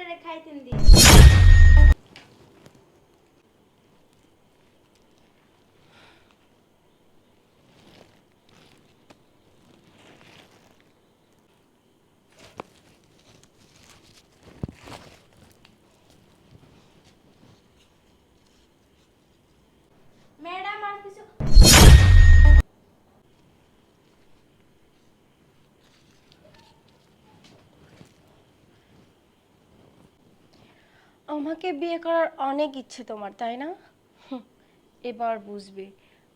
Kararı kaydım diye. আমাকে বিয়ে করার অনেক ইচ্ছে তোমার, তাই না? এবার বুঝবে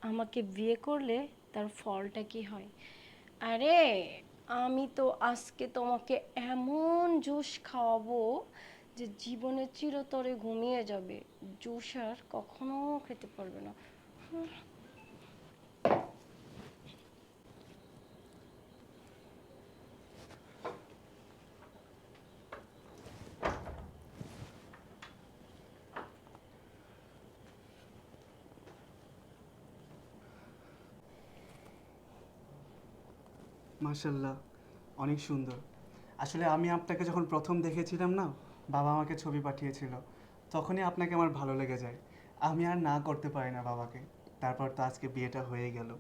আমাকে বিয়ে করলে তার ফলটা কি হয়। আরে, আমি তো আজকে তোমাকে এমন জুস খাওয়াবো যে জীবনে চিরতরে ঘুমিয়ে যাবে। জুস আর কখনো খেতে পারবে না। মাশাল্লাহ অনেক সুন্দর। আসলে আমি আপনাকে যখন প্রথম দেখেছিলাম না বাবা আমাকে ছবি পাঠিয়েছিল তখনই আপনাকে আমার ভালো লেগে যায়। আমি আর না করতে পারি না বাবাকে। তারপর তো আজকে বিয়েটা হয়ে গেল।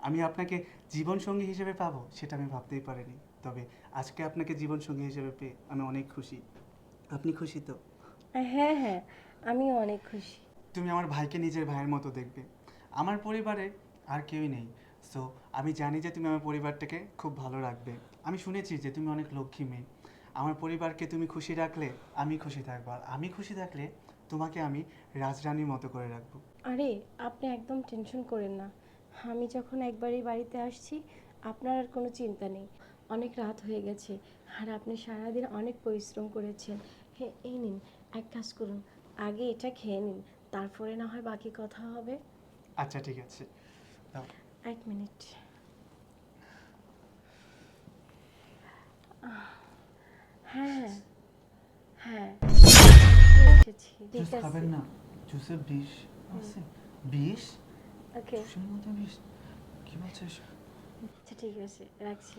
আমি আপনাকে জীবনসঙ্গী হিসেবে পাবো সেটা আমি ভাবতেই পারিনি। তবে আজকে আপনাকে জীবনসঙ্গী হিসেবে পেয়ে আমি অনেক খুশি। আপনি খুশি তো? হ্যাঁ হ্যাঁ আমি অনেক খুশি। তুমি আমার ভাইকে নিজের ভাইয়ের মতো দেখবে। আমার পরিবারে আর কেউই নেই। সো আমি জানি যে তুমি আমার পরিবারটাকে খুব ভালো রাখবে। আমি শুনেছি যে তুমি অনেক লক্ষ্মী মেয়ে। আমার পরিবারকে তুমি খুশি রাখলে আমি খুশি থাকব। আর আমি খুশি থাকলে তোমাকে আমি রাজরানীর মতো করে রাখব। আরে আপনি একদম টেনশন করেন না। আমি যখন একবারই বাড়িতে আসছি আপনার আর কোনো চিন্তা নেই। অনেক রাত হয়ে গেছে আর আপনি সারাদিন অনেক পরিশ্রম করেছেন। হ্যাঁ এই নিন এক কাজ করুন। আগে এটা খেয়ে নিন তারপরে না হয় বাকি কথা হবে। আচ্ছা ঠিক আছে। দাও। এক মিনিট। হ্যাঁ হ্যাঁ এসেছি। ঠিক জুস আছে। খাবেন না? জুসের বিষ আছে? বিষ ওকে। জুসের মধ্যে বিষ কি বলছিস আচ্ছা ঠিক আছে রাখছি।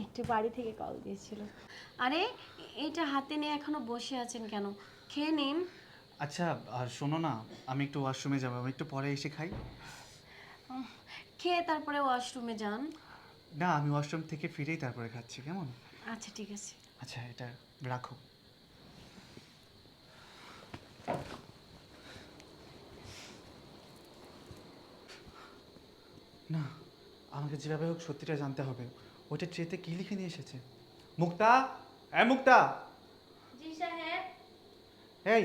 একটু বাড়ি থেকে কল দিয়েছিল। আরে এটা হাতে নিয়ে এখনও বসে আছেন কেন? খেয়ে নিন। আচ্ছা আর শোনো না আমি একটু ওয়াশরুমে যাব আমি একটু পরে এসে খাই। খেয়ে তারপরে ওয়াশরুমে যান। না আমি ওয়াশরুম থেকে ফিরেই তারপরে খাচ্ছি কেমন? আচ্ছা ঠিক আছে। আচ্ছা এটা রাখো। না আমাকে যেভাবে হোক সত্যিটা জানতে হবে। ওইটা ট্রেতে কি লিখে নিয়ে এসেছে? মুক্তা? হ্যাঁ মুক্তা? জি সাহেব। এই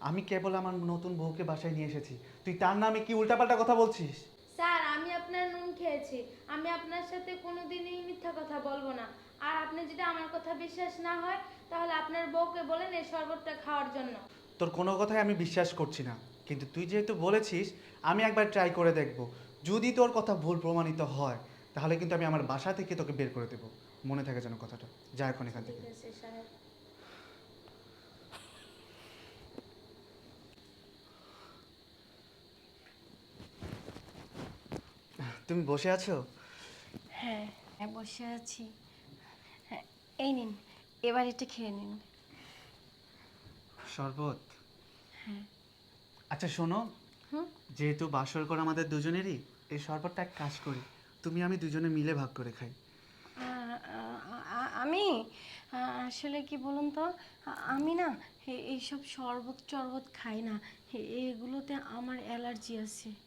আমি কেবল আমার নতুন বউকে বাসায় নিয়ে এসেছি। তুই তার নামে কি উল্টাপাল্টা কথা বলছিস? স্যার আমি আপনার নুন খেয়েছি। আমি আপনার সাথে কোনোদিনই মিথ্যা কথা বলব না। আর আপনি যদি আমার কথা বিশ্বাস না হয় তাহলে আপনার বউকে বলেন এই শরবতটা খাওয়ার জন্য। তোর কোনো কথাই আমি বিশ্বাস করছি না। কিন্তু তুই যেহেতু বলেছিস আমি একবার ট্রাই করে দেখব। যদি তোর কথা ভুল প্রমাণিত হয় তাহলে কিন্তু আমি আমার বাসা থেকে তোকে বের করে দেবো। মনে থাকে যেন কথাটা। যা এখন এখান থেকে ঠিক আছে সাহেব তুমি বসে আছো? হ্যাঁ হ্যাঁ বসে আছি। হ্যাঁ এই নিন এবার এটা খেয়ে নিন। শরবত? হ্যাঁ। আচ্ছা শোনো। হুম? যেহেতু বাসর কর আমাদের দুজনেরই এই শরবতটা এক কাজ করি। তুমি আমি দুজনে মিলে ভাগ করে খাই। আ- আ- আ- আমি? আ- আসলে কি বলুন তো আ- আমি না এ- এইসব শরবত টরবত খাই না। এ- এগুলোতে আমার অ্যালার্জি আছে।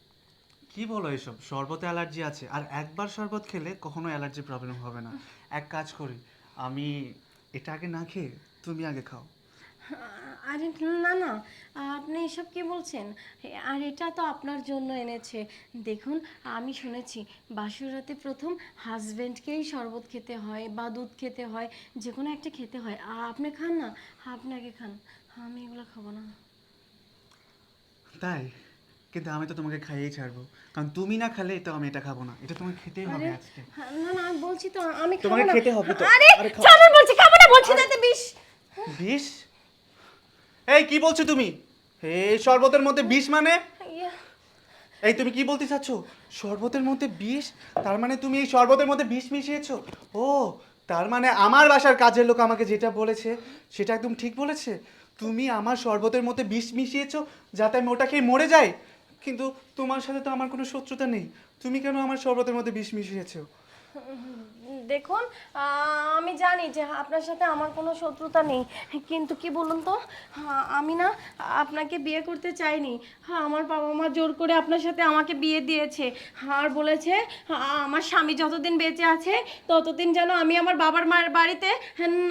কি বলো এসব? শরবতে অ্যালার্জি আছে। আর একবার শরবত খেলে কখনো অ্যালার্জি প্রবলেম হবে না। এক কাজ করি আমি এটা আগে না খেয়ে তুমি আগে খাও। আরে না না আপনি এসব কি বলছেন? আর এটা তো আপনার জন্য এনেছে। দেখুন আমি শুনেছি বাসুরাতে প্রথম হাজব্যান্ডকেই শরবত খেতে হয় বা দুধ খেতে হয় যে কোনো একটা খেতে হয়। আর আপনি খান না? আপনাকে খান। আমি এগুলো খাব না। তাই? কিন্তু আমি তো তোমাকে খাইয়েই ছাড়বো। কারণ তুমি না খেলে তো আমি এটা খাব না। এটা তোমাকে খেতেই হবে আজকে। হ্যাঁ, না না আমি বলছি তো আমি খাব তোমাকে না। খেতে হবে তো। আরে আরে বলছি খাব না বলছি তাতে বিষ। বিষ? এই কি বলছো তুমি? এই শরবতের মধ্যে বিষ মানে? এই তুমি কি বলতে চাচ্ছ? শরবতের মধ্যে বিষ? তার মানে তুমি এই শরবতের মধ্যে বিষ মিশিয়েছো? ও তার মানে আমার বাসার কাজের লোক আমাকে যেটা বলেছে সেটা একদম ঠিক বলেছে? তুমি আমার শরবতের মধ্যে বিষ মিশিয়েছো যাতে আমি ওটা খেয়ে মরে যাই? কিন্তু তোমার সাথে তো আমার কোনো শত্রুতা নেই। তুমি কেন আমার শরবতের মধ্যে বিষ মিশিয়েছো? দেখুন আমি জানি যে আপনার সাথে আমার কোনো শত্রুতা নেই। কিন্তু কি বলুন তো? হ্যাঁ, আমি না আপনাকে বিয়ে করতে চাইনি। হ্যাঁ আমার বাবা মা জোর করে আপনার সাথে আমাকে বিয়ে দিয়েছে। আর বলেছে আহ, আমার স্বামী যতদিন বেঁচে আছে ততদিন যেন আমি আমার বাবার মায়ের বাড়িতে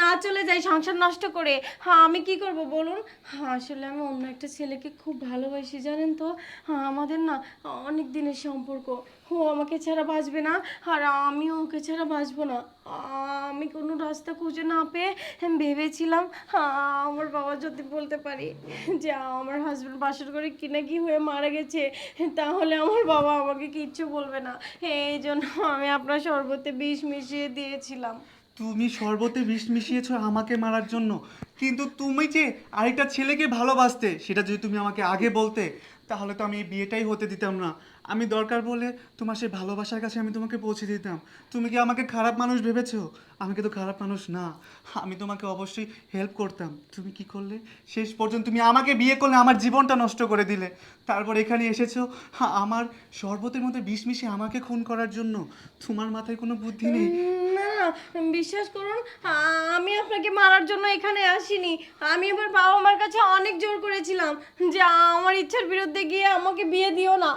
না চলে যাই সংসার নষ্ট করে। হ্যাঁ আমি কি করব বলুন? হ্যাঁ, আসলে আমি অন্য একটা ছেলেকে খুব ভালোবাসি জানেন তো? হ্যাঁ, আমাদের না অনেক দিনের সম্পর্ক। ও আমাকে ছাড়া বাঁচবে না, আর আমিও ওকে ছাড়া বাঁচবো না। আমি কোনো রাস্তা খুঁজে না পেয়ে ভেবেছিলাম, আমার বাবা যদি বলতে পারি যে আমার হাজব্যান্ড বাসর করে কিনা কি হয়ে মারা গেছে, তাহলে আমার বাবা আমাকে কিচ্ছু বলবে না। এই জন্য আমি আপনার শরবতে বিষ মিশিয়ে দিয়েছিলাম। তুমি শরবতে বিষ মিশিয়েছো আমাকে মারার জন্য, কিন্তু তুমি যে আরেকটা ছেলেকে ভালোবাসতে, সেটা যদি তুমি আমাকে আগে বলতে, তাহলে তো আমি বিয়েটাই হতে দিতাম না। আমি দরকার বলে তোমার সেই ভালোবাসার কাছে আমি তোমাকে পৌঁছে দিতাম। তুমি কি আমাকে খারাপ মানুষ ভেবেছো? আমি কিন্তু খারাপ মানুষ না। আমি তোমাকে অবশ্যই হেল্প করতাম। তুমি কি করলে? শেষ পর্যন্ত তুমি আমাকে বিয়ে করলে, আমার জীবনটা নষ্ট করে দিলে। তারপর এখানে এসেছ, আমার শরবতের মধ্যে বিষ মিশিয়ে আমাকে খুন করার জন্য। তোমার মাথায় কোনো বুদ্ধি নেই? না, বিশ্বাস করুন, আমি আপনাকে মারার জন্য এখানে আসিনি। আমি আমার বাবা মার কাছে অনেক জোর করেছিলাম যে আমার ইচ্ছার বিরুদ্ধে গিয়ে আমাকে বিয়ে দিও না।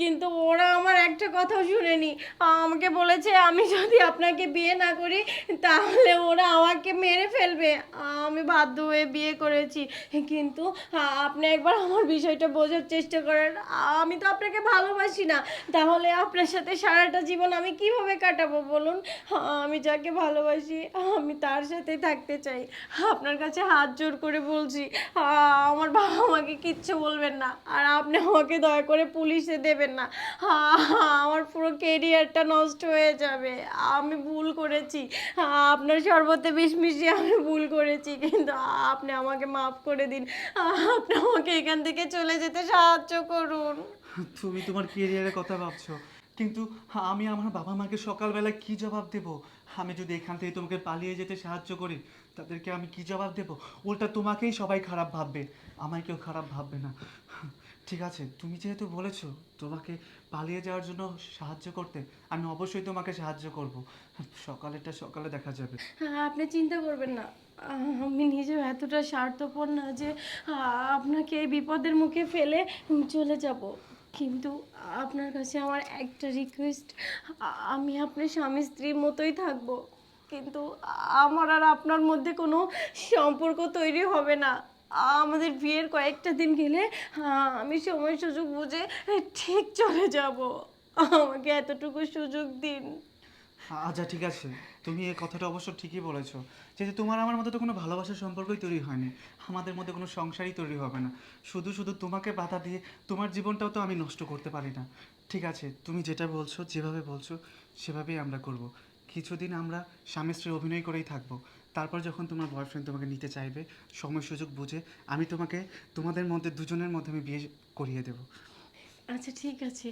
কিন্তু ওরা আমার একটা কথাও শুনেনি। আমাকে বলেছে, আমি যদি আপনাকে বিয়ে না করি, তাহলে ওরা আমাকে মেরে ফেলবে। আমি বাধ্য হয়ে বিয়ে করেছি। কিন্তু আপনি একবার আমার বিষয়টা বোঝার চেষ্টা করেন। আমি তো আপনাকে ভালোবাসি না। তাহলে আপনার সাথে সারাটা জীবন আমি কীভাবে কাটাবো বলুন? আমি যাকে ভালোবাসি, আমি তার সাথে থাকতে চাই। আপনার কাছে হাত জোর করে বলছি আমার বাবা আমাকে কিচ্ছু বলবেন না। আর আপনি আমাকে দয়া করে পুলিশে দেবেন না। আমার পুরো কেরিয়ারটা নষ্ট হয়ে যাবে। আমি ভুল করেছি। আপনার শরবতে বিষ মিশিয়ে আমি ভুল করেছি। কিন্তু আপনি আমাকে মাফ করে দিন। আপনি আমাকে এখান থেকে চলে যেতে সাহায্য করুন। তুমি তোমার কেরিয়ারের কথা ভাবছ। কিন্তু আমি আমার বাবা মাকে সকালবেলা কি জবাব দেব? আমি যদি এখান থেকে তোমাকে পালিয়ে যেতে সাহায্য করি তাদেরকে আমি কি জবাব দেব? উল্টা তোমাকেই সবাই খারাপ ভাববে। আমায় কেউ খারাপ ভাববে না। ঠিক আছে তুমি যেহেতু বলেছ তোমাকে পালিয়ে যাওয়ার জন্য সাহায্য করতে আমি অবশ্যই তোমাকে সাহায্য করব। সকালেরটা সকালে দেখা যাবে। হ্যাঁ, আপনি চিন্তা করবেন না। আমি নিজেও এতটা স্বার্থপর না যে আপনাকে এই বিপদের মুখে ফেলে চলে যাব। কিন্তু আপনার কাছে আমার একটা রিকোয়েস্ট আমি আপনার স্বামী স্ত্রীর মতোই থাকব। কিন্তু আমার আর আপনার মধ্যে কোনো সম্পর্ক তৈরি হবে না। আমাদের বিয়ের কয়েকটা দিন গেলে আমি সময় সুযোগ বুঝে ঠিক চলে যাব। আমাকে এতটুকু সুযোগ দিন। আচ্ছা ঠিক আছে। তুমি এই কথাটা অবশ্য ঠিকই বলেছ। যেহেতু তোমার আমার মধ্যে তো কোনো ভালোবাসার সম্পর্কই তৈরি হয়নি, আমাদের মধ্যে কোনো সংসারই তৈরি হবে না। শুধু শুধু তোমাকে বাধা দিয়ে তোমার জীবনটাও তো আমি নষ্ট করতে পারি না। ঠিক আছে, তুমি যেটা বলছো, যেভাবে বলছো, সেভাবেই আমরা করব। কিছুদিন আমরা স্বামী স্ত্রী অভিনয় করেই থাকব। তারপর যখন তোমার বয়ফ্রেন্ড তোমাকে নিতে চাইবে, সময় সুযোগ বুঝে আমি তোমাকে তোমাদের মধ্যে দুজনের মধ্যে আমি বিয়ে করিয়ে দেবো। আচ্ছা ঠিক আছে।